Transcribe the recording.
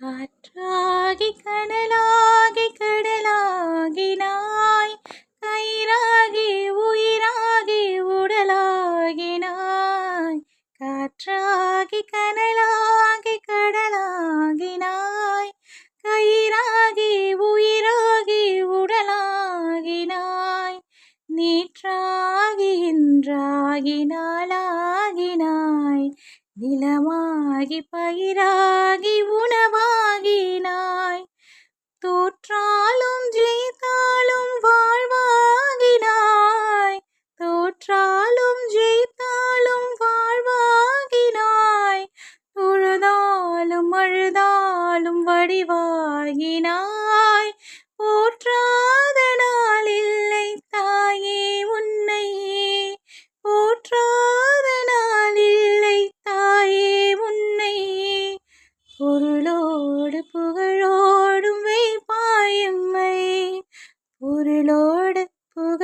காற்றாகி கடலாகி கடலாகினாய். கயிறாகி உயிராகி உடலாகினாய். காற்றாகி கடலாகி கடலாகினாய். கயிறாகி உயிராகி உடலாகினாய். நீற்றாகி இன்றாகி நாளாகினாய். நிலமாகி பயிராகி உண தோற்றாலும் ஜெயித்தாலும் வாழ்வாகினாய். தோற்றாலும் ஜெயித்தாலும் வாழ்வாகினாய். தொழுதாலும் அழுதாலும் வடிவாகினாய். போற்றாத நாள் இல்லை தாயே உன்னை போற்றாத நாள் இல்லை தாயே உன்னை பொருளோடு புகழ் பொருளோடு புக